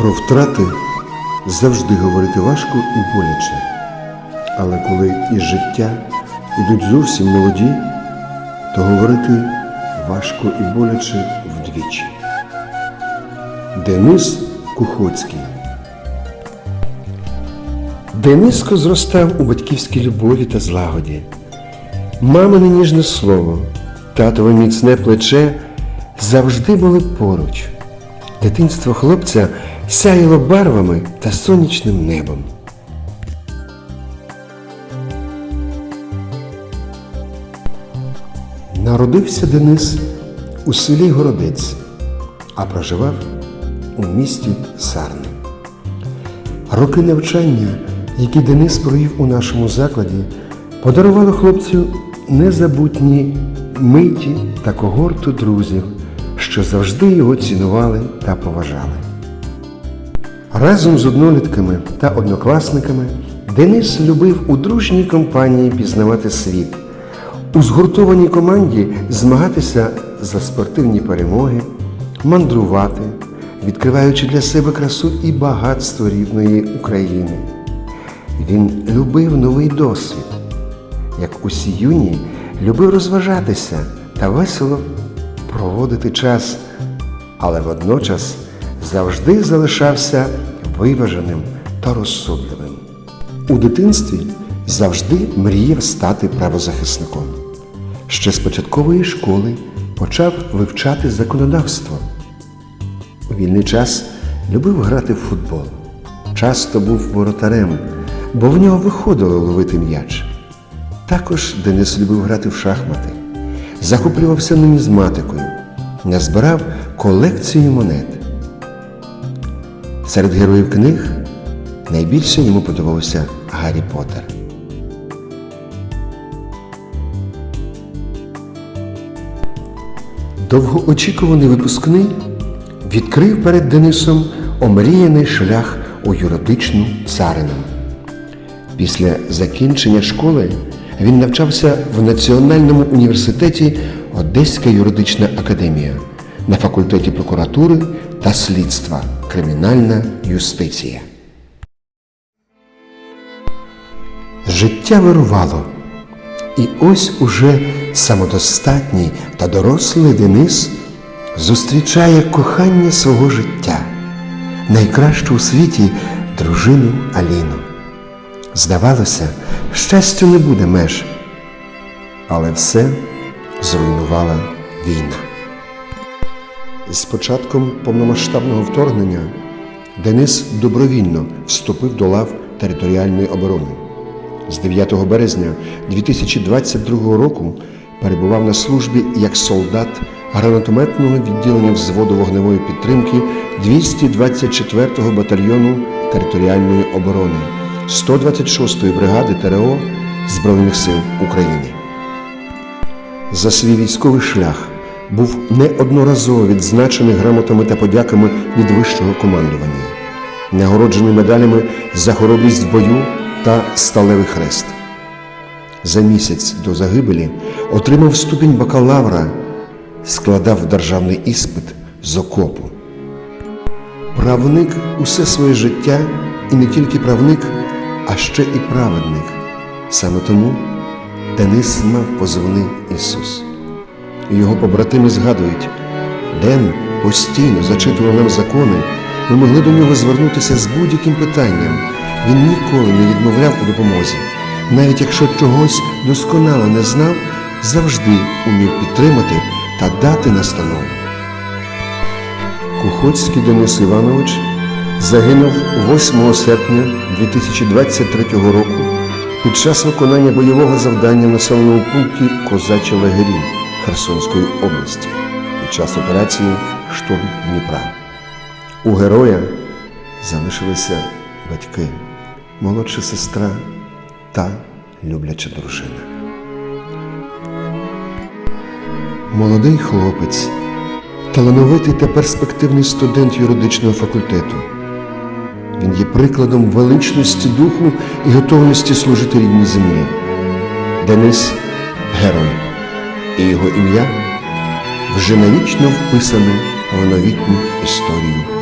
Про втрати завжди говорити важко і боляче. Але коли із життя ідуть зовсім молоді, то говорити важко і боляче вдвічі. Денис Кухоцький Дениско зростав у батьківській любові та злагоді. Мамине ніжне слово, татове міцне плече завжди були поруч. Дитинство хлопця сяяло барвами та сонячним небом. Народився Денис у селі Городець, а проживав у місті Сарни. Роки навчання, які Денис провів у нашому закладі, подарували хлопцю незабутні миті та когорту друзів, що завжди його цінували та поважали. Разом з однолітками та однокласниками Денис любив у дружній компанії пізнавати світ, у згуртованій команді змагатися за спортивні перемоги, мандрувати, відкриваючи для себе красу і багатство рідної України. Він любив новий досвід, як усі юні, любив розважатися та весело проводити час, але водночас завжди залишався виваженим та розсудливим. У дитинстві завжди мріяв стати правозахисником. Ще з початкової школи почав вивчати законодавство. У вільний час любив грати в футбол. Часто був воротарем, бо в нього виходило ловити м'яч. Також Денис любив грати в шахмати, захоплювався нумізматикою, назбирав колекцію монет. Серед героїв книг найбільше йому подобався Гаррі Поттер. Довгоочікуваний випускний відкрив перед Денисом омріяний шлях у юридичну царину. Після закінчення школи він навчався в Національному університеті Одеська юридична академія на факультеті прокуратури та слідства Кримінальна юстиція. Життя вирувало. І ось уже самодостатній та дорослий Денис зустрічає кохання свого життя, найкращу у світі дружину Аліну. Здавалося, щастю не буде меж, але все зруйнувала війна. З початком повномасштабного вторгнення Денис добровільно вступив до лав територіальної оборони. З 9 березня 2022 року перебував на службі як солдат гранатометного відділення взводу вогневої підтримки 224-го батальйону територіальної оборони 126-ї бригади ТРО Збройних сил України. За свій військовий шлях був неодноразово відзначений грамотами та подяками від вищого командування, нагороджений медалями за хоробрість в бою та сталевий хрест. За місяць до загибелі отримав ступінь бакалавра, складав державний іспит з окопу. Правник усе своє життя і не тільки правник, а ще і праведник. Саме тому Денис мав позивний Ісус. Його побратими згадують, Ден постійно зачитував нам закони, ми могли до нього звернутися з будь-яким питанням. Він ніколи не відмовляв у допомозі. Навіть якщо чогось досконало не знав, завжди умів підтримати та дати настанову. Кухоцький Денис Іванович загинув 8 серпня 2023 року під час виконання бойового завдання в населеному пункті Козачі Лагері Херсонської області під час операції Штурм Дніпра. У героя залишилися батьки, молодша сестра та любляча дружина. Молодий хлопець, талановитий та перспективний студент юридичного факультету. Він є прикладом величності духу і готовності служити рідній землі. Денис герой, і його ім'я вже навічно вписане в новітню історію